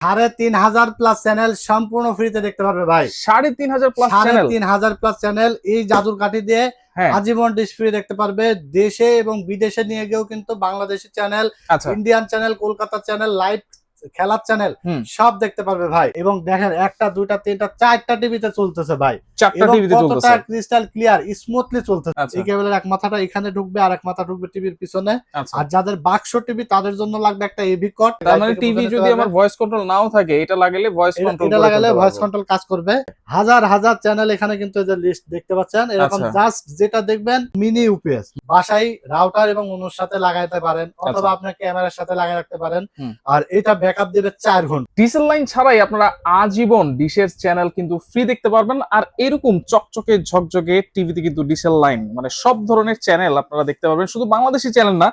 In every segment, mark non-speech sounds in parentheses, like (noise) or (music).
সাড়ে তিন হাজার প্লাস চ্যানেল সম্পূর্ণ ফ্রিতে দেখতে পারবে ভাই। সাড়ে তিন হাজার প্লাস সাড়ে তিন হাজার প্লাস চ্যানেল এই জাদুর কাঠি দিয়ে হ্যাঁ। আজীবন ডিশ ফ্রি দেখতে পারবে। দেশে এবং বিদেশে নিয়ে গিয়েও কিন্তু বাংলাদেশের channel Indian channel Kolkata channel live খেলার চ্যানেল সব দেখতে পারবে ভাই। এবং দেখেন একটা দুইটা তিনটা চারটা টিভিতে চলতেছে ভাই। চারটা এবং টিভিতে চলতেছে। ক্রিস্টাল ক্লিয়ার স্মুথলি চলতেছে। আচ্ছা। এই কেবলের এক মাথাটা এখানে ঢুকবে আর এক মাথা ঢুকবে টিভির পিছনে। আচ্ছা। আর যাদের বাক্স টিভি তাদের জন্য লাগবে একটা এভি কট তার মানে টিভি যদি আমার ভয়েস কন্ট্রোল নাও থাকে এটা লাগালে ভয়েস কন্ট্রোল এটা লাগালে ভয়েস কন্ট্রোল কাজ করবে। হাজার হাজার চ্যানেল এখানে কিন্তু এই যে লিস্ট দেখতে পাচ্ছেন। এরকম আচ্ছা। জাস্ট যেটা দেখবেন মিনি ইউপিএস বাসায় রাউটার এবং অনুর সাথে লাগাইতে পারেন অথবা। আপনার ক্যামেরার সাথে লাগাই রাখতে পারেন। আর এটা ব্যাকআপ দিবে চার ঘণ্টা। ডিসেল লাইন ছাড়াই আপনারা আজীবন ডিশের চ্যানেল কিন্তু ফ্রি দেখতে পারবেন। আর এরকম চকচকে ঝকঝকে টিভিতে কিন্তু ডিসেল লাইন মানে সব ধরনের চ্যানেল আপনারা দেখতে পারবেন। শুধু বাংলাদেশি চ্যানেল না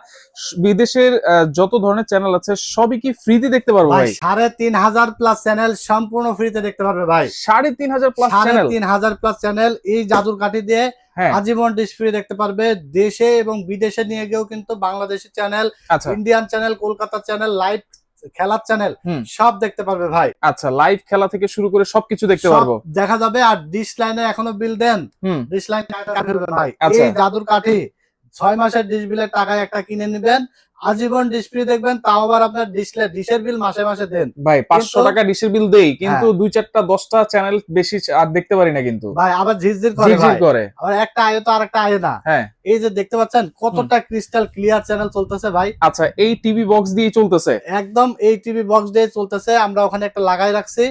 বিদেশের যত ধরনের চ্যানেল আছে সবই কি ফ্রিতে দেখতে পারব ভাই সাড়ে তিন হাজার প্লাস চ্যানেল সম্পূর্ণ ফ্রিতে দেখতে পারবে ভাই। সাড়ে তিন হাজার প্লাস চ্যানেল তিন হাজার প্লাস চ্যানেল এই জাদুর কাঠি দিয়ে হ্যাঁ। আজীবন ডিশ ফ্রি দেখতে পারবে। দেশে এবং বিদেশে নিয়ে গিয়েও কিন্তু Bangladeshi channel Indian channel Kolkata channel live খেলার চ্যানেল। সব দেখতে পারবে ভাই। আচ্ছা লাইভ খেলা থেকে শুরু করে সবকিছু দেখতে পারব। দেখা যাবে আর ডিশ লাইনে এখনও বিল দেন। ডিশ লাইন ভাই। আচ্ছা। এই জাদুর কাঠি ছয় মাসের ডিশ বিলের টাকায় একটা কিনে নেবেন। আজীবন ফ্রি দেখবেন তাও আবার আপনার ডিশ ডিশের বিল মাসে মাসে দেন। ভাই পাঁচশো টাকা ডিশের বিল দেই কিন্তু হ্যাঁ। দুই চারটা দশটা চ্যানেল বেশি আর দেখতে পারি না কিন্তু। ভাই আবার ঝিরঝির করে করে। আবার একটা আয় তো আর একটা আয় না। হ্যাঁ। এই যে দেখতে পাচ্ছেন কতটা ক্রিস্টাল ক্লিয়ার চ্যানেল চলতেছে ভাই। আচ্ছা এই টিভি বক্স দিয়ে চলতেছে? একদম এই টিভি বক্স দিয়ে চলতেছে। আমরা ওখানে একটা লাগাই রাখছি।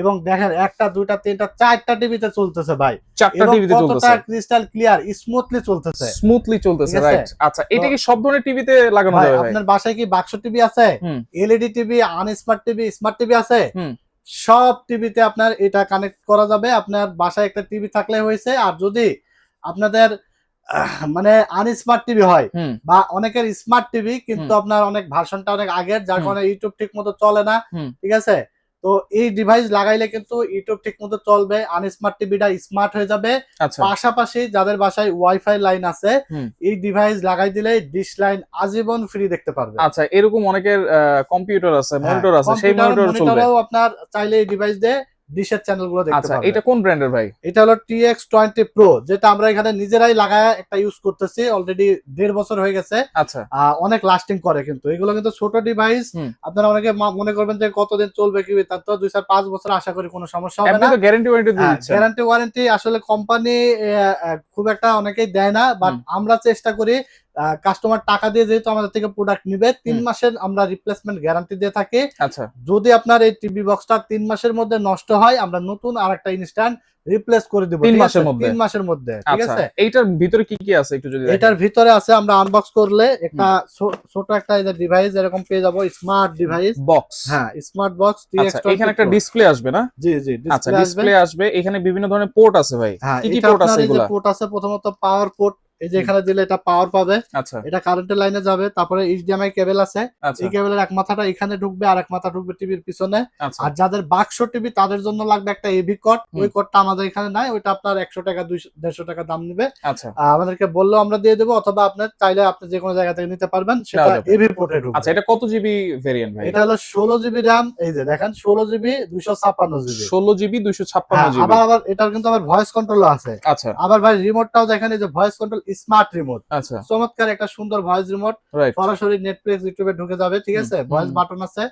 এবং দেখেন একটা দুইটা তিনটা চারটা টিভিতে চলতেছে ভাই। চারটা টিভিতে কতটা চলতেছে? ক্রিস্টাল ক্লিয়ার স্মুথলি চলতেছে। স্মুথলি চলতেছে রাইট আচ্ছা এটা কি সব ধরনের টিভিতে লাগানো আপনার বাসায় কি বাক্স টিভি আছে? LED TV unsmart TV smart TV আছে? সব টিভিতে আপনার এটা কানেক্ট করা যাবে। আপনার বাসায় একটা টিভি থাকলে হয়েছে। আর যদি আপনাদের মানে মানে আনস্মার্ট টিভি হয় বা অনেকের স্মার্ট টিভি কিন্তু আপনার অনেক ভার্সনটা অনেক আগের যার কারণে ইউটিউব ঠিক মতো চলে না ঠিক আছে? তো এই ডিভাইস লাগাইলে কিন্তু ইউটিউব ঠিক মতো চলবে আনস্মার্ট টিভিটা স্মার্ট হয়ে যাবে। আচ্ছা। পাশাপাশি যাদের বাসায় ওয়াইফাই লাইন আছে এই ডিভাইস লাগাই দিলে ডিশ লাইন আজীবন ফ্রি দেখতে পারবে। আচ্ছা এরকম অনেকের কম্পিউটার আছে হ্যাঁ, মনিটর আছে সেই মনিটর চলবে। আপনার চাইলে এই ডিভাইস দিয়ে ডিশের চ্যানেলগুলো দেখতে আচ্ছা এটা কোন ব্র্যান্ডের ভাই? এটা হলো টিএক্স টোয়েন্টি প্রো যেটা আমরা এখানে নিজেরাই লাগায় একটা ইউজ করতেছি অলরেডি দেড় বছর হয়ে গেছে। আচ্ছা। অনেক লাস্টিং করে কিন্তু। এগুলো কিন্তু ছোট ডিভাইস আপনারা অনেকে মনে করবেন যে কতদিন চলবে কি তার তো দুই চার পাঁচ বছর আশা করি কোনো সমস্যা হবে না। তো গ্যারান্টি ওয়ারেন্টি দিয়ে দিচ্ছেন। গ্যারান্টি ওয়ারেন্টি আসলে কোম্পানি খুব একটা অনেকেই দেয় না বাট আমরা চেষ্টা করি কাস্টমার টাকা দিয়ে যেহেতু আমাদের থেকে প্রোডাক্ট নিবে তিন মাসের আমরা রিপ্লেসমেন্ট গ্যারান্টি দিয়ে থাকি। আচ্ছা। যদি আপনার এই টিভি বক্সটা তিন মাসের মধ্যে নষ্ট হয় আমরা নতুন আর একটা ইনস্ট্যান্ট রিপ্লেস করে দিব তিন মাসের মধ্যে? তিন মাসের মধ্যে ঠিক আচ্ছা। আছে? এইটার ভিতরে কি কি আছে একটু যদি এটার ভিতরে আছে আমরা আনবক্স করলে একটা ছোট একটা ডিভাইস এরকম পেয়ে যাব স্মার্ট ডিভাইস বক্স হ্যাঁ স্মার্ট বক্স আচ্ছা এখানে একটা ডিসপ্লে আসবে না? জি জি আচ্ছা ডিসপ্লে আসবে। এখানে বিভিন্ন ধরনের পোর্ট আছে ভাই। হ্যাঁ কি কি port আছে এই এগুলা? পোর্ট আছে প্রথমত পাওয়ার পোর্ট এই যে এখানে দিলে এটা পাওয়ার পাবে। আচ্ছা। এটা কারেন্টের লাইনে যাবে তারপরে এইচডিএমআই কেবল আছে। আচ্ছা। এই কেবলের এক মাথাটা এখানে ঢুকবে আর এক মাথা ঢুকবে টিভির পিছনে। আচ্ছা। আর যাদের বাক্স টিভি তাদের জন্য লাগবে একটা এভি কট ওই কটটা আমাদের এখানে নাই ওইটা আপনার একশো টাকা দুইশো দেড়শো টাকা দাম নিবে। আমাদেরকে বললেও আমরা দিয়ে দেবো অথবা আপনার চাইলে আপনি যে কোনো জায়গা থেকে নিতে পারবেন সেটা এভি পোর্টে ঢুকবে। আচ্ছা এটা কত জিবি ভেরিয়েন্ট ভাই? এটা হলো ষোলো জিবি র্যাম এই যে দেখেন ষোলো জিবি দুইশো ছাপ্পান্ন জিবি ষোলো জিবি দুইশো ছাপ্পান্ন জিবি আবার আবার এটার কিন্তু আবার ভয়েস কন্ট্রোল আছে। আচ্ছা। আবার ভাই রিমোটটাও দেখেন এই যে ভয়েস কন্ট্রোল স্মার্ট রিমোট আচ্ছা। চমৎকার একটা সুন্দর ভয়েস রিমোট সরাসরি নেটফ্লিক্স ইউটিউবে ঢুকে যাবে ঠিক আছে? ভয়েস বাটন আছে।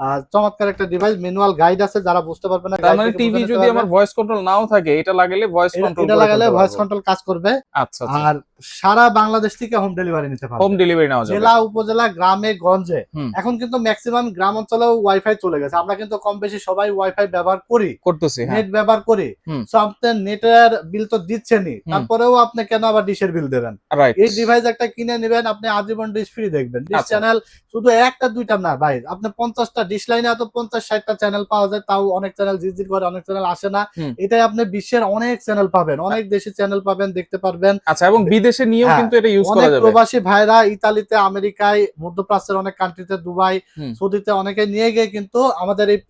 আর চমৎকার একটা ডিভাইস ম্যানুয়াল গাইড আছে যারা বুঝতে পারবে না তার মানে টিভি যদি আমার ভয়েস কন্ট্রোল নাও থাকে এটা লাগালে ভয়েস কন্ট্রোল এটা লাগালে ভয়েস কন্ট্রোল কাজ করবে। আচ্ছা আচ্ছা আর সারা বাংলাদেশ থেকে হোম ডেলিভারি নিতে পারবে। হোম ডেলিভারি নেওয়া যাবে। জেলা উপজেলা গ্রামে গঞ্জে। এখন কিন্তু ম্যাক্সিমাম গ্রাম অঞ্চলেও ওয়াইফাই চলে গেছে। আমরা কিন্তু কম বেশি সবাই ওয়াইফাই ব্যবহার করি। করতেছি হ্যাঁ। নেট ব্যবহার করি। আপনার নেটের বিল তো দিচ্ছেনই। তারপরেও আপনি কেন আবার ডিশের বিল দেবেন? এই ডিভাইস একটা কিনে নেবেন আপনি আজীবন ডিশ ফ্রি দেখবেন। ডিশ আচ্ছা। চ্যানেল শুধু একটা দুইটা না ভাই। আপনি পঞ্চাশটা ডিশ লাইনে এত পঞ্চাশ ষাটটা চ্যানেল পাওয়া যায় তাও অনেক চ্যানেল জিজির করে অনেক চ্যানেল আসে না। এটাই আপনি বিশ্বের অনেক চ্যানেল পাবেন অনেক দেশের চ্যানেল পাবেন দেখতে পারবেন। আচ্ছা এবং বিদেশে নিয়েও হ্যাঁ, কিন্তু এটা ইউজ করা যাবে। প্রবাসী ভাইরা ইতালিতে আমেরিকায় মধ্যপ্রাচ্যের অনেক কান্ট্রিতে দুবাই। সৌদিতে অনেকে নিয়ে গিয়ে কিন্তু আমাদের এই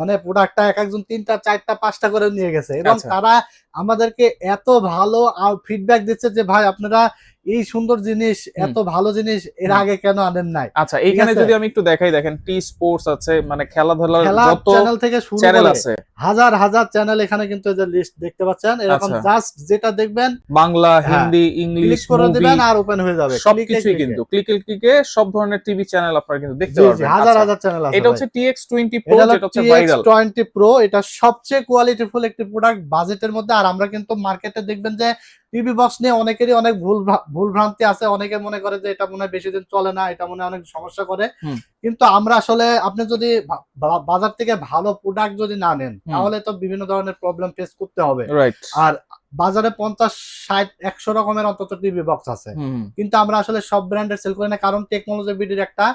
মানে প্রোডাক্টটা এক একজন তিনটা চারটা পাঁচটা করে নিয়ে গেছে। এবং আচ্ছা। তারা আমাদেরকে এত ভালো ফিডব্যাক দিচ্ছে যে ভাই আপনারা এই সুন্দর জিনিস এত ভালো জিনিস এর আগে কেন আনেন নাই? আচ্ছা এইখানে যদি আমি একটু দেখাই দেখেন টি স্পোর্টস আছে মানে খেলাধুলার যত চ্যানেল থেকে শুরু করে আছে। হাজার হাজার চ্যানেল এখানে কিন্তু এই যে লিস্ট দেখতে পাচ্ছেন। এরকম আচ্ছা। জাস্ট যেটা দেখবেন বাংলা হ্যাঁ, হিন্দি ক্লিক ইংলিশ করে দিবেন আর ওপেন হয়ে যাবে। সবকিছুই কিন্তু। ক্লিকে ক্লিকে সব ধরনের টিভি চ্যানেল আপনারা কিন্তু দেখতে পারবেন। হাজার আচ্ছা, হাজার চ্যানেল আছে এটা হচ্ছে টিএক্স টোয়েন্টি প্রো এটা যেটা হচ্ছে ভাইরাল টোয়েন্টি প্রো এটা সবচেয়ে কোয়ালিটিফুল একটি প্রোডাক্ট বাজেটের মধ্যে। আর আমরা কিন্তু মার্কেটে দেখবেন যে টিভি বক্স নিয়ে অনেকেরই অনেক ভুল ভুল ভ্রান্তি আছে অনেকে মনে করে যে এটা মনে হয় বেশি দিন চলে না এটা মনে অনেক সমস্যা করে। কিন্তু আমরা আসলে আপনি যদি বাজার থেকে ভালো প্রোডাক্ট যদি না নেন তাহলে তো বিভিন্ন ধরনের প্রবলেম ফেস করতে হবে। রাইট আর বাজারে পঞ্চাশ ষাট একশো রকমের অন্তত টিভি বক্স আছে। কিন্তু আমরা আসলে সব ব্র্যান্ডের সেল করি না কারণ টেকনোলজি বিডির একটা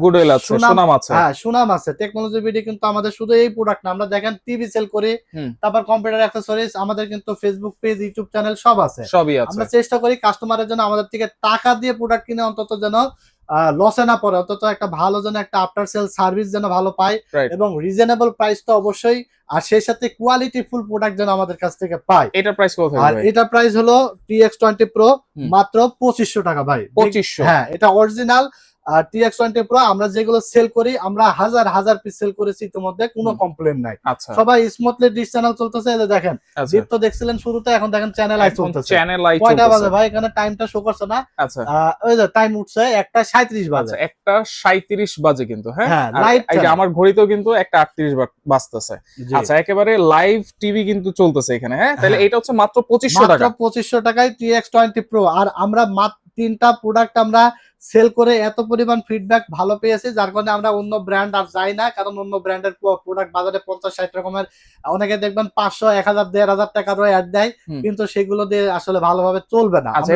গুডউইল আছে সুনাম- আছে। হ্যাঁ সুনাম আছে। টেকনোলজি বিডি কিন্তু আমাদের শুধু এই প্রোডাক্ট না আমরা দেখেন টিভি সেল করি তারপর কম্পিউটার অ্যাক্সেসরিজ আমাদের কিন্তু ফেসবুক পেজ ইউটিউব চ্যানেল সব আছে। সবই আছে। আমরা চেষ্টা করি কাস্টমারের জন্য আমাদের থেকে টাকা দিয়ে প্রোডাক্ট কিনে অন্তত যেন লসে না পড়ে অন্তত একটা ভালো যেন একটা আফটার সেল সার্ভিস যেন ভালো পায় এবং রিজনেবল প্রাইস তো অবশ্যই আর সেই সাথে কোয়ালিটি ফুল প্রোডাক্ট যেন আমাদের কাছ থেকে পায় এটার প্রাইস কত আর এটা প্রাইস হলো টিএক্স টোয়েন্টি প্রো মাত্র পঁচিশশো টাকা ভাই। পঁচিশশো? হ্যাঁ এটা অরিজিনাল টিএক্স টোয়েন্টি প্রো আমরা যেগুলো সেল করি আমরা হাজার হাজার পিস সেল করেছি ইতিমধ্যে কোনো কমপ্লেন নাই। আচ্ছা। সবাই স্মুথলি ডিশ চ্যানেল চলতেছে এই দেখেন আচ্ছা। দেখছিলেন শুরুতে এখন দেখেন চ্যানেল আই চলতেছে। চ্যানেল আই কয়টা বাজে ভাই? এখানে টাইমটা শো করছে না। আচ্ছা। ওই যে টাইম উঠছে একটা সাঁত্রিশ বাজে। একটা সাঁত্রিশ বাজে কিন্তু হ্যাঁ? হ্যাঁ, আর এই যে আমার ঘড়িতেও কিন্তু একটা আটত্রিশ বাজতেছে। আচ্ছা একেবারে লাইভ টিভি কিন্তু চলতেছে এখানে হ্যাঁ? তাহলে হ্যাঁ। এটা হচ্ছে মাত্র পঁচিশশো মাত্র টাকা পঁচিশশো টাকায় টিএক্স টোয়েন্টি প্রো আর আমরা মাত্র তিনটা প্রোডাক্ট আমরা সেল করে এত পরিমাণ ফিডব্যাক ভালো পেয়েছি যার কারণে আমরা অন্য ব্র্যান্ড আর যাই না কারণ অন্য ব্র্যান্ডের প্রোডাক্ট বাজারে পঞ্চাশ ষাট রকমের অনেকে দেখবেন পাঁচশো এক হাজার দেড় হাজার টাকারও অ্যাড দেয় কিন্তু সেগুলো দিয়ে আসলে ভালোভাবে চলবে না। আচ্ছা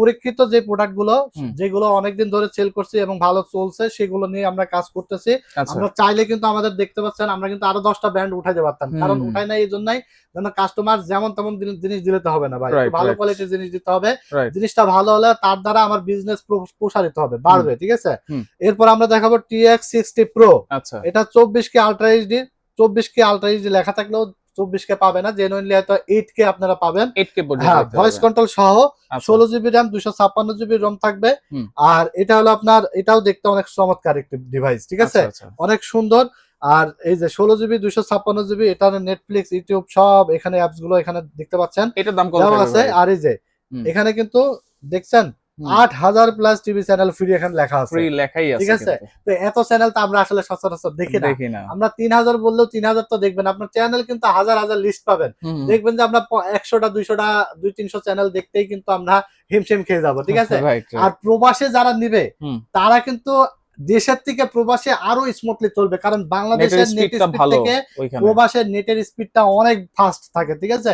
পরীক্ষিত যে প্রোডাক্টগুলো যেগুলো অনেকদিন ধরে সেল করছি এবং ভালো চলছে সেগুলো নিয়ে আমরা কাজ করতেছি। আচ্ছা। আমরা চাইলে কিন্তু আমাদের দেখতে পাচ্ছেন আমরা কিন্তু আরও দশটা ব্র্যান্ড উঠাতে পারতাম কারণ। উঠাই না এই জন্যই যেন কাস্টমার যেমন তেমন জিনিস দিতে হবে না ভাই। ভালো. কোয়ালিটির জিনিস দিতে হবে। জিনিসটা ভালো হলে তার দ্বারা আমার বিজনেস প্রসারিত হবে বাড়বে ঠিক আছে? এরপর আমরা দেখাবো টিএক্স সিক্সটি প্রো আচ্ছা। এটা চব্বিশ কে আলট্রা এইচডি চব্বিশ কে আলট্রা এইচডি লেখা থাকলেও চব্বিশ কে পাবে না জেনুইনলি হয়তো এইট কে আপনারা পাবেন। হ্যাঁ ভয়েস কন্ট্রোল সহ আচ্ছা, ষোলো জিবি র্যাম দুশো ছাপ্পান্ন জিবি রম থাকবে। আর এটা হলো আপনার এটাও দেখতে অনেক চমৎকার একটি ডিভাইস ঠিক আছে? আচ্ছা, আচ্ছা। অনেক সুন্দর। আর এই যে ষোলো জিবি দুশো ছাপ্পান্ন জিবি এটা নেটফ্লিক্স ইউটিউব সব এখানে অ্যাপসগুলো এখানে দেখতে পাচ্ছেন। এটার দাম কত আছে আর এই যে এখানে কিন্তু দেখছেন। আট হাজার প্লাস টিভি চ্যানেল ফ্রি এখানে লেখা আছে। ফ্রি লেখাই আছে ঠিক আছে? তো এত চ্যানেল তো আমরা আসলে সচরাচর দেখি না। দেখি না। আমরা তিন হাজার বললেও তিন হাজার তো দেখবেন। আপনার চ্যানেল কিন্তু হাজার হাজার লিস্ট পাবেন। দেখবেন যে আমরা একশোটা দুইশোটা দুই তিনশো চ্যানেল দেখতেই কিন্তু আমরা হিমশিম খেয়ে যাব। ঠিক আছে. আর প্রবাসে যারা নিবে তারা কিন্তু দেশের থেকে প্রবাসে আরও স্মুথলি চলবে। কারণ বাংলাদেশের নেট স্পিড থেকে প্রবাসের নেটের স্পিডটা অনেক ফাস্ট থাকে। ঠিক আছে?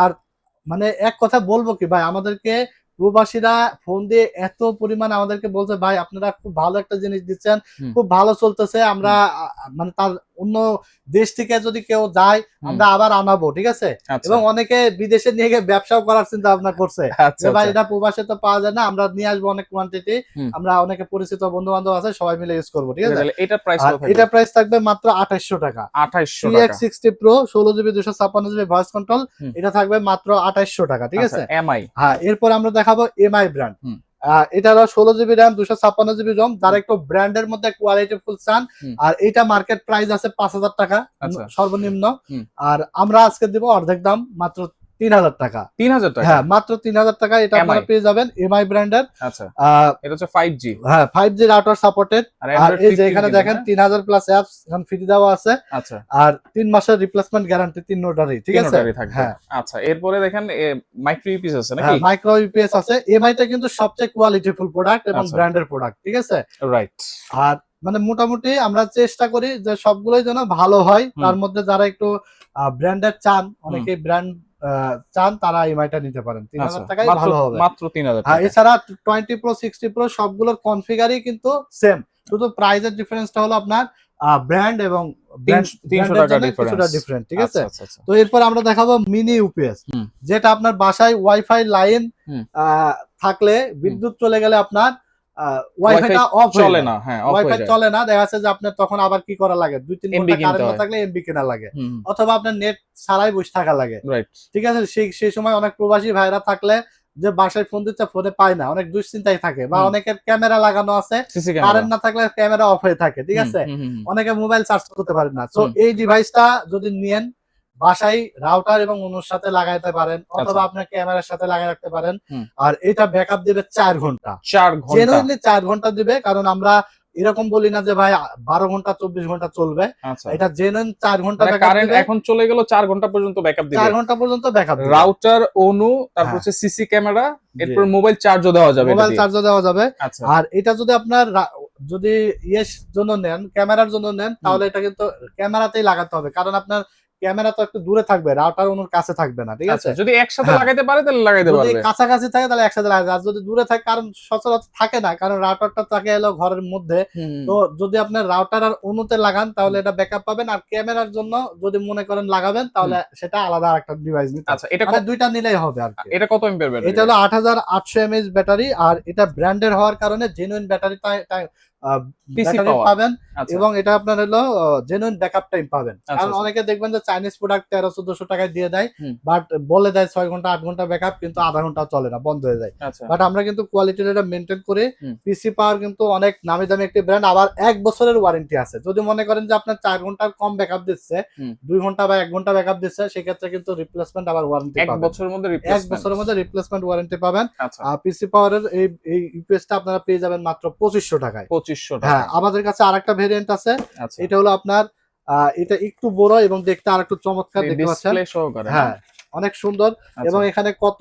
আর মানে এক কথা বলব কি ভাই? আমাদেরকে প্রবাসীরা ফোন দিয়ে এত পরিমাণ আমাদেরকে বলছে ভাই আপনারা খুব ভালো একটা জিনিস দিচ্ছেন খুব ভালো চলতেছে আমরা মানে তার অন্য দেশ থেকে যদি কেউ যায় আমরা আবার আনাবো ঠিক আছে? আচ্ছা। এবং অনেকে বিদেশে নিয়ে গিয়ে ব্যবসাও করার চিন্তা ভাবনা করছে। আচ্ছা ভাই আচ্ছা। এটা প্রবাসে তো পাওয়া যায় না আমরা নিয়ে আসব অনেক কোয়ান্টিটি আমরা অনেকে পরিচিত বন্ধু বান্ধব আছে সবাই মিলে ইউজ করব ঠিক আছে? এটার প্রাইস এটা প্রাইস থাকবে মাত্র আঠাশশো টাকা। আঠাইশশো সিক্সটি প্রো ষোলো জিবি দুশো ছাপ্পান্ন জিবি ভয়েস কন্ট্রোল এটা থাকবে মাত্র আঠাশশো টাকা ঠিক আছে? এমআই হ্যাঁ এরপর আমরা দেখাবো এমআই ব্র্যান্ড। এটা হলো ষোলো জিবি র্যাম দুশো ছাপ্পান্ন জিবি রম যারা একটু ব্র্যান্ডের মধ্যে কোয়ালিটি ফুল চান। আর এটা মার্কেট প্রাইস আছে পাঁচ হাজার টাকা আচ্ছা। সর্বনিম্ন। আর আমরা আজকে দিব অর্ধেক দাম মাত্র তিন হাজার টাকা। তিন হাজার টাকা? হ্যাঁ মাত্র তিন হাজার টাকা এটা আপনারা পেয়ে যাবেন এমআই ব্র্যান্ডের আচ্ছা। এটা হচ্ছে ফাইভ জি হ্যাঁ ফাইভ জি রাউটার সাপোর্টেড আর এই যে এখানে দেখেন হ্যাঁ? তিন হাজার প্লাস অ্যাপস এখন ফ্রি দেওয়া আছে। আচ্ছা। আর তিন মাসের রিপ্লেসমেন্ট গ্যারান্টি তিন ঠিক আছে? হ্যাঁ। আচ্ছা এরপরে দেখেন মাইক্রো ইউপিস আছে নাকি? মাইক্রো ইউপিএস আছে। এমআইটা কিন্তু সবচেয়ে কোয়ালিটিফুল প্রোডাক্ট এবং আচ্ছা। ব্র্যান্ডের প্রোডাক্ট ঠিক আছে? রাইট আর মানে মোটামুটি আমরা চেষ্টা করি যে সবগুলোই যেন ভালো হয়। তার মধ্যে যারা একটু ব্র্যান্ডের চান অনেকে ব্র্যান্ড চান তারা এমআইটা নিতে পারেন। তিন হাজার টাকায় ভালো হবে। আচ্ছা, মাত্র তিন হাজার হ্যাঁ এছাড়া টোয়েন্টি প্রো সিক্সটি প্রো সবগুলোর কনফিগারই কিন্তু সেম শুধু প্রাইসের ডিফারেন্সটা হলো আপনার ব্র্যান্ড এবং তিনশো- টাকা ডিফারেন্ট ঠিক আছে? আচ্ছা আচ্ছা তো এরপর আমরা দেখাবো মিনি ইউপিএস। যেটা আপনার বাসায় ওয়াইফাই লাইন। থাকলে বিদ্যুৎ চলে গেলে আপনার ওয়াইফাইটা অফ চলে না হ্যাঁ ওয়াইফাই চলে না দেখা যাচ্ছে যে আপনার তখন আবার কি করা লাগে? দুই তিন MB ঘণ্টা কারেন্ট না থাকলে এমবি কেনা লাগে। অথবা আপনার নেট ছাড়াই বসে থাকা লাগে। ঠিক আছে? সেই সেই সময় অনেক প্রবাসী ভাইরা থাকলে যে বাসায় ফোন দিচ্ছে ফোনে পায় না। অনেক দুশ্চিন্তায় থাকে। বা অনেকের ক্যামেরা লাগানো আছে। কারেন্ট না থাকলে ক্যামেরা অফ হয়ে থাকে। ঠিক আছে? অনেকে মোবাইল চার্জ করতে পারেন না। তো। এই ডিভাইসটা যদি নিয়েন বাসায় রাউটার এবং অনুর সাথে লাগাইতে পারেন অথবা আচ্ছা। আপনার ক্যামেরার সাথে লাগাই রাখতে পারেন। আর এটা ব্যাকআপ দিবে চার ঘণ্টা। চার ঘণ্টা। চার ঘণ্টা দিবে কারণ আমরা এরকম বলি না যে ভাই বারো ঘণ্টা চব্বিশ ঘণ্টা চলবে। আচ্ছা। এটা জেনুইন চার ঘণ্টা মানে কারেন্ট এখন চলে গেল চার ঘণ্টা পর্যন্ত ব্যাকআপ দিবে। চার ঘণ্টা পর্যন্ত ব্যাকআপ দিবে। রাউটার অনু তারপর হ্যাঁ। হচ্ছে সিসি ক্যামেরা। এরপর মোবাইল চার্জও দেওয়া যাবে মোবাইল চার্জও দেওয়া যাবে। আচ্ছা। আর এটা যদি আপনার যদি ইয়ের জন্য নেন ক্যামেরার জন্য নেন তাহলে এটা কিন্তু ক্যামেরাতেই লাগাতে হবে। কারণ আপনার ক্যামেরা তো একটু দূরে থাকবে রাউটার অনুর কাছে থাকবে না ঠিক আছে? আচ্ছা যদি একসাথে হ্যাঁ। লাগাইতে পারে তাহলে লাগাইতে পারবে। যদি কাছাকাছি থাকে তাহলে একসাথে লাগাতে আর যদি দূরে থাকে কারণ সচরাচর থাকে না কারণ রাউটারটা থাকে এলো ঘরের মধ্যে। তো যদি আপনার রাউটার আর অনুতে লাগান তাহলে এটা ব্যাকআপ পাবেন। আর ক্যামেরার জন্য যদি মনে করেন লাগাবেন তাহলে সেটা আলাদা একটা ডিভাইস নিতে আচ্ছা এটা মানে কত- দুইটা নিলেই হবে আর এটা কত এম্পিয়ার ব্যাটারি এটা হলো আট হাজার আটশো এমএইচ ব্যাটারি আর এটা ব্র্যান্ডের হওয়ার কারণে জেনুইন ব্যাটারি। পাবেন আচ্ছা। এবং এটা আপনার হলো জেনুইন ব্যাকআপ টাইম পাবেন। আচ্ছা, কারণ আচ্ছা। অনেকে দেখবেন যে চাইনিজ প্রোডাক্ট তেরো চোদ্দশো টাকায় দিয়ে দেয় বাট বলে দেয় ছয় ঘণ্টা আট ঘণ্টা ব্যাকআপ কিন্তু আধা ঘণ্টা চলে না বন্ধ হয়ে যায়। বাট আমরা কিন্তু কোয়ালিটির এটা মেনটেন করি। পিসি পাওয়ার কিন্তু অনেক নামি দামি একটি ব্র্যান্ড আবার এক বছরের ওয়ারেন্টি আছে। যদি মনে করেন যে আপনার চার ঘণ্টার কম ব্যাকআপ দিচ্ছে দুই ঘণ্টা বা এক ঘণ্টা ব্যাকআপ দিচ্ছে সেক্ষেত্রে কিন্তু রিপ্লেসমেন্ট আবার ওয়ারেন্টি এক বছরের মধ্যে এক বছরের মধ্যে রিপ্লেসমেন্ট ওয়ারেন্টি পাবেন। আর পিসি পাওয়ারের এই ইউপিএসটা আপনারা পেয়ে যাবেন মাত্র পঁচিশশো টাকায়। পঁচিশশো হ্যাঁ আমাদের কাছে আরেকটা ভেরিয়েন্ট আছে। আচ্ছা। এটা হলো আপনার আহ, এটা একটু বড় এবং দেখতে আর একটু চমৎকার দেখতে পাচ্ছেন। সহকারে হ্যাঁ অনেক সুন্দর। আচ্ছা, এবং এখানে কত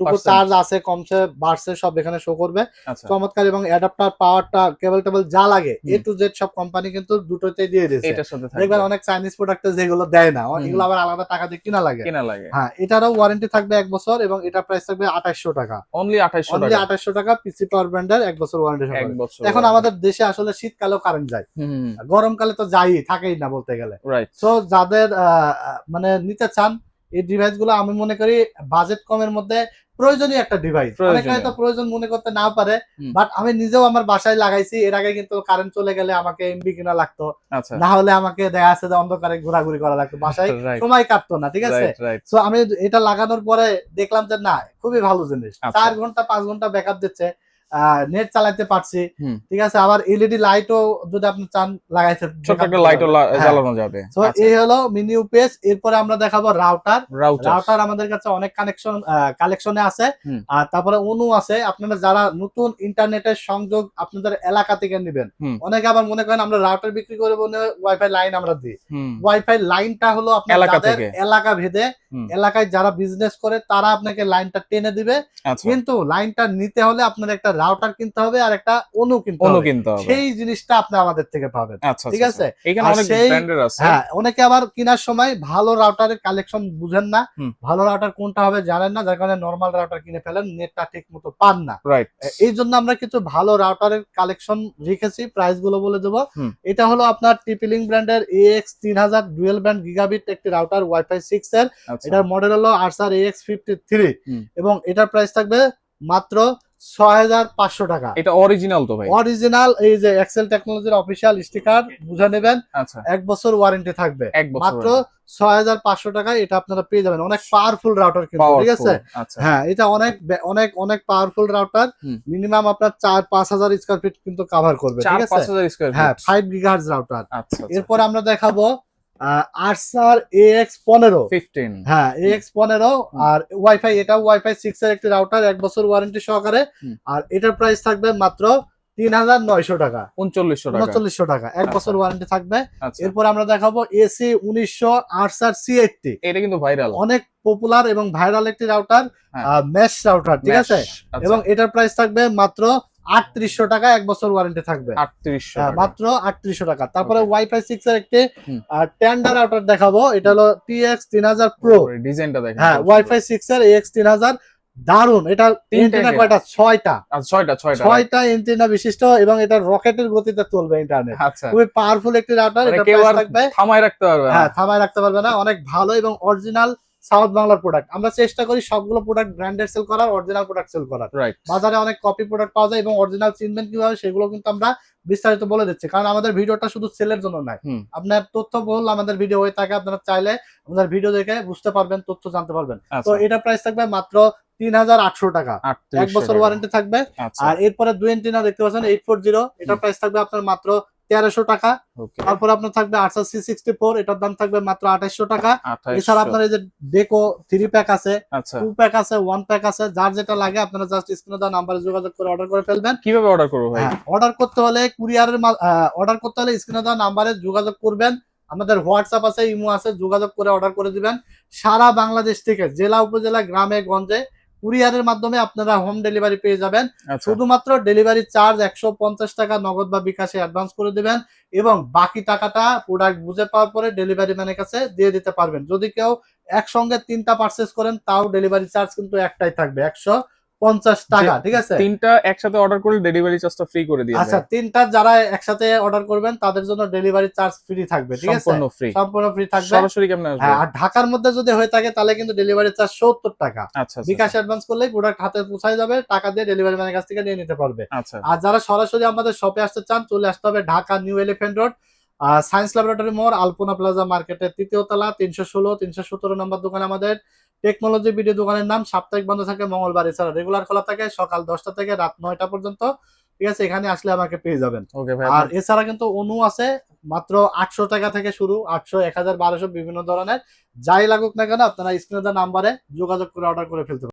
টুকু চার্জ আছে কমছে বাড়ছে সব এখানে শো করবে। আচ্ছা। চমৎকার এবং অ্যাডাপ্টার পাওয়ারটা কেবল টেবল যা লাগে এ টু জেড সব কোম্পানি কিন্তু দুটোতে দিয়ে দিয়েছে। দেখবেন অনেক চাইনিজ প্রোডাক্টে যেগুলো দেয় না এগুলো আবার আলাদা টাকা দিয়ে কিনা লাগে। কেনা লাগে। হ্যাঁ এটারও ওয়ারেন্টি থাকবে এক বছর এবং এটা প্রাইস থাকবে আঠাশশো টাকা। অনলি আঠাইশশো অনলি টাকা। পিসি পাওয়ার ব্র্যান্ডের এক বছর ওয়ারেন্টি এক বছর এখন আমাদের দেশে আসলে শীতকালেও কারেন্ট যায়। গরমকালে তো যাই থাকেই না বলতে গেলে। তো যাদের আহ, মানে নিতে চান এই ডিভাইসগুলো আমি মনে করি বাজেট কমের মধ্যে প্রয়োজনীয় একটা ডিভাইস অনেকে। হয়তো প্রয়োজন মনে করতে না পারে বাট আমি নিজেও আমার বাসায় লাগাইছি এর আগে কিন্তু কারেন্ট চলে গেলে আমাকে এমবি কিনা লাগতো। আচ্ছা। না হলে আমাকে দেখা যাচ্ছে যে অন্ধকারে ঘোরাঘুরি করা লাগতো বাসায় (laughs) সময় কাটতো না ঠিক আছে? তো আমি এটা লাগানোর পরে দেখলাম যে না খুবই ভালো জিনিস। আচ্ছা। চার ঘণ্টা পাঁচ ঘণ্টা ব্যাকআপ দিচ্ছে। নেট চালাতে পারছি। ঠিক আছে? আবার এলইডি লাইটও যদি আপনি চান লাগাইতে ছোট একটা দিতে লাইটও হ্যাঁ। জ্বালানো যাবে। তো এই হলো মিনি ইউপিএস এরপরে আমরা দেখাবো রাউটার রাউটার আমাদের কাছে অনেক কানেকশন কালেকশনে আছে। আর তারপরে অনু আছে। আপনারা যারা নতুন ইন্টারনেটের সংযোগ আপনাদের এলাকা থেকে নেবেন অনেকে আবার মনে করেন আমরা রাউটার বিক্রি করে বলে ওয়াইফাই লাইন আমরা দিই। ওয়াইফাই লাইনটা হলো আপনার এলাকা যাদের এলাকা ভেদে এলাকায় যারা বিজনেস করে তারা আপনাকে লাইনটা টেনে দিবে। আচ্ছা। কিন্তু লাইনটা নিতে হলে আপনার একটা রাউটার কিনতে হবে আর একটা অনু কিনতে অনু কিনতে হবে। সেই জিনিসটা আপনি আমাদের থেকে পাবেন। আচ্ছা ঠিক আচ্ছা, আছে? আচ্ছা। এখানে অনেক ব্র্যান্ডের আছে। হ্যাঁ অনেকে আবার কেনার সময় ভালো রাউটারের কালেকশন বুঝেন না। ভালো রাউটার কোনটা হবে জানেন না যার কারণে নর্মাল রাউটার কিনে ফেলেন নেটটা ঠিক মতো পান না। রাইট এই জন্য আমরা কিছু ভালো রাউটারের কালেকশন রেখেছি প্রাইসগুলো বলে দেবো। এটা হলো আপনার টিপিলিং ব্র্যান্ডের এক্স তিন হাজার ডুয়েল ব্র্যান্ড গিগাবিট একটি রাউটার ওয়াইফাই সিক্স এর। আচ্ছা। এটার মডেল হলো আরসার এক্স ফিফটি থ্রি এবং এটার প্রাইস থাকবে মাত্র ছয় হাজার পাঁচশো টাকা। এটা অরিজিনাল তো ভাই? অরিজিনাল এই যে এক্সেল টেকনোলজির অফিসিয়াল স্টিকার বুঝে নেবেন আচ্ছা। এক বছর ওয়ারেন্টি থাকবে। মাত্র ছয় হাজার পাঁচশো টাকায় এটা আপনারা পেয়ে যাবেন। অনেক পাওয়ারফুল রাউটার কিন্তু ঠিক আছে? আচ্ছা। হ্যাঁ এটা অনেক অনেক অনেক পাওয়ারফুল রাউটার মিনিমাম আপনার চার পাঁচ হাজার স্কোয়ার ফিট কিন্তু কাভার করবে ঠিক আছে? হাজার স্কোয়ার হ্যাঁ ফাইভ গিগাহার্জ রাউটার আচ্ছা। এরপর আমরা দেখাবো আরসার এক্স পনেরো। ফিফটিন হ্যাঁ এক্স পনেরো আর ওয়াইফাই এটা ওয়াইফাই সিক্স এর একটি রাউটার এক বছর ওয়ারেন্টি সহকারে। আর এটার প্রাইস থাকবে মাত্র তিন হাজার নয়শো টাকা। উনচল্লিশশো টাকা। উনচল্লিশশো টাকা। এক আচ্ছা। বছর ওয়ারেন্টি থাকবে। আচ্ছা। এরপর আমরা দেখাবো এসি উনিশশো আটসার সি এইটটি এটা কিন্তু ভাইরাল অনেক পপুলার এবং ভাইরাল একটি রাউটার। মেশ রাউটার ঠিক আছে? আচ্ছা। এবং এটার প্রাইস থাকবে মাত্র আটত্রিশশো টাকা এক বছর ওয়ারেন্টি থাকবে। আটত্রিশশো হ্যাঁ, মাত্র আটত্রিশশো টাকা। তারপরে ওয়াইফাই সিক্স এর একটি। টেন্ডার রাউটার দেখাবো। এটা হলো টিএক্স তিন হাজার প্রো ডিজাইনটা দেখেন। হ্যাঁ ওয়াইফাই সিক্স এর এক্স তিন হাজার দারুণ এটা এন্টিনা? কয়টা? ছয়টা। আচ্ছা ছয়টা ছয়টা। ছয়টা এন্টিনা বিশিষ্ট এবং এটা রকেটের গতিতে চলবে ইন্টারনেট আচ্ছা। খুবই পাওয়ারফুল একটি রাউটার মানে এটা কেউ থাকবে। থামায় রাখতে পারবে হ্যাঁ থামায় রাখতে পারবে না। অনেক ভালো এবং অরিজিনাল সাউথ বাংলার প্রোডাক্ট আমরা চেষ্টা করি সবগুলো প্রোডাক্ট ব্র্যান্ডেড সেল করার অরিজিনাল প্রোডাক্ট সেল করার। বাজারে অনেক কপি প্রোডাক্ট পাওয়া যায় এবং অরিজিনাল চিনবেন কীভাবে সেগুলো কিন্তু আমরা বিস্তারিত বলে দিচ্ছি। কারণ আমাদের ভিডিওটা শুধু সেলের জন্য নয়। আপনার তথ্য বহুল আমাদের ভিডিও হয়ে থাকে আপনারা চাইলে আমাদের ভিডিও দেখে বুঝতে পারবেন তথ্য জানতে পারবেন। তো আচ্ছা এটা প্রাইস থাকবে মাত্র তিন হাজার আটশো টাকা। এক বছর ওয়ারেন্টি থাকবে। আচ্ছা। আর এরপরে দুই এন্টিনা দেখতে পাচ্ছেন এইট ফোর জিরো এটার প্রাইস থাকবে আপনার মাত্র তেরোশো টাকা। তারপর আপনার থাকবে আটশো সি সিক্সটি ফোর এটার দাম থাকবে মাত্র আঠাইশশো টাকা। এছাড়া আপনার এই যে ডেকো থ্রি প্যাক আছে আচ্ছা। টু প্যাক আছে ওয়ান প্যাক আছে যার যেটা লাগে আপনারা জাস্ট স্ক্রিনে দেওয়া নাম্বারে যোগাযোগ করে অর্ডার করে ফেলবেন। কীভাবে অর্ডার করব ভাই? অর্ডার করতে হলে কুরিয়ারের অর্ডার করতে হলে স্ক্রিনে দেওয়া নাম্বারে যোগাযোগ করবেন। আমাদের হোয়াটসঅ্যাপ আছে ইমো আছে যোগাযোগ করে অর্ডার করে দিবেন। সারা বাংলাদেশ থেকে জেলা উপজেলা গ্রামে গঞ্জে কুরিয়ারের মাধ্যমে আপনারা হোম ডেলিভারি পেয়ে যাবেন। আচ্ছা। শুধুমাত্র ডেলিভারি চার্জ একশো পঞ্চাশ টাকা নগদ বা বিকাশে অ্যাডভান্স করে দেবেন এবং বাকি টাকাটা প্রোডাক্ট বুঝে পাওয়ার পরে ডেলিভারি ম্যানের কাছে দিয়ে দিতে পারবেন। যদি কেউ একসঙ্গে তিনটা পারচেস করেন তাও ডেলিভারি চার্জ কিন্তু একটাই থাকবে একশো পঞ্চাশ টাকা ঠিক আছে? তিনটা একসাথে অর্ডার করলে ডেলিভারি চার্জটা ফ্রি করে দিয়ে আচ্ছা তিনটা যারা একসাথে অর্ডার করবেন তাদের জন্য ডেলিভারি চার্জ ফ্রি থাকবে ঠিক আছে? সম্পূর্ণ ফ্রি সম্পূর্ণ ফ্রি থাকবে। সরাসরি কেমন আসবে? হ্যাঁ আর ঢাকার মধ্যে যদি হয়ে থাকে তাহলে কিন্তু ডেলিভারি চার্জ সত্তর টাকা। আচ্ছা আচ্ছা, বিকাশ অ্যাডভান্স করলে প্রোডাক্ট হাতে পৌঁছায় যাবে টাকা দিয়ে ডেলিভারি ম্যানের কাছ থেকে নিয়ে নিতে পারবে। আচ্ছা। আর যারা সরাসরি আমাদের শপে আসতে চান চলে আসতে হবে Dhaka New Elephant Road Science Laboratory মোড় আলপনা প্লাজা মার্কেটের তৃতীয় তলা তিনশো ষোলো তিনশো সতেরো নম্বর দোকান আমাদের। টেকনোলজি ভিডিও দোকানের নাম সাপ্তাহিক বন্ধ থাকে মঙ্গলবার এছাড়া রেগুলার খোলা থাকে সকাল দশটা থেকে রাত নয়টা পর্যন্ত। ঠিক আছে এখানে আসলে আমাকে পেয়ে যাবেন। আর এছাড়া কিন্তু অনু আছে মাত্র আটশো টাকা থেকে শুরু আটশো এক হাজার বারোশো বিভিন্ন ধরনের। যাই লাগুক না কেন আপনারা স্ক্রিনে নাম্বারে যোগাযোগ করে অর্ডার করে ফেলতে